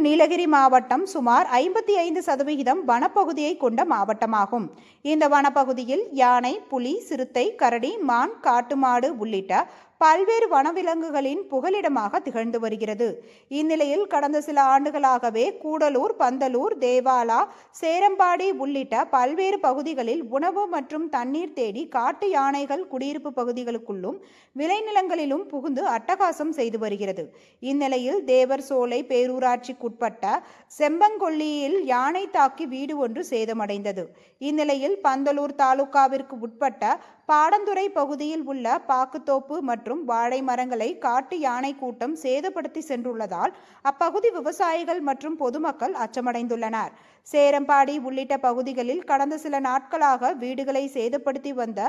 நீலகிரி மாவட்டம் சுமார் ஐம்பத்தி ஐந்து சதவிகிதம் வனப்பகுதியை கொண்ட மாவட்டமாகும். இந்த வனப்பகுதியில் யானை புலி சிறுத்தை கரடி மான் காட்டுமாடு உள்ளிட்ட பல்வேறு வனவிலங்குகளின் புகலிடமாக திகழ்ந்து வருகிறது. இந்நிலையில் கடந்த சில ஆண்டுகளாகவே கூடலூர் பந்தலூர் தேவாலா சேரம்பாடி உள்ளிட்ட பல்வேறு பகுதிகளில் உணவு மற்றும் தண்ணீர் தேடி காட்டு யானைகள் குடியிருப்பு பகுதிகளுக்குள்ளும் விளைநிலங்களிலும் புகுந்து அட்டகாசம் செய்து வருகிறது. இந்நிலையில் தேவர் சோலை பேரூராட்சிக்குட்பட்ட செம்பங்கொல்லியில் யானை தாக்கி வீடு ஒன்று சேதமடைந்தது. இந்நிலையில் பந்தலூர் தாலுகாவிற்கு உட்பட்ட பாடந்துறை பகுதியில் உள்ள பாக்குத்தோப்பு மற்றும் மற்றும் வாழை மரங்களை காட்டு யானை கூட்டம் சேதப்படுத்தி சென்றுள்ளதால் அப்பகுதி விவசாயிகள் மற்றும் பொதுமக்கள் அச்சமடைந்துள்ளனர். சேரம்பாடி உள்ளிட்ட பகுதிகளில் கடந்த சில நாட்களாக வீடுகளை சேதப்படுத்தி வந்த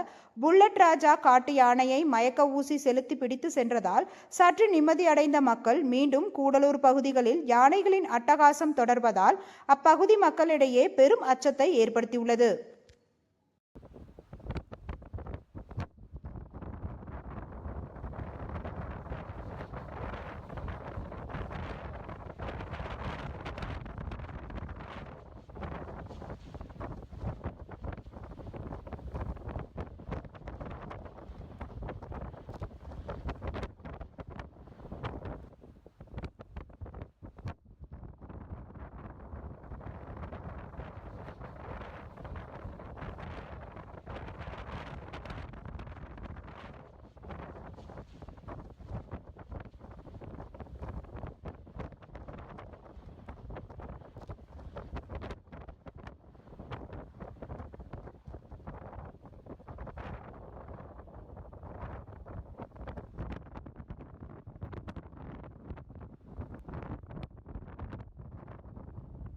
புல்லட் ராஜா காட்டு யானையை மயக்க ஊசி செலுத்தி பிடித்து சென்றதால் சற்று நிம்மதியடைந்த மக்கள் மீண்டும் கூடலூர் பகுதிகளில் யானைகளின் அட்டகாசம் தொடர்வதால் அப்பகுதி மக்களிடையே பெரும் அச்சத்தை ஏற்படுத்தியுள்ளது.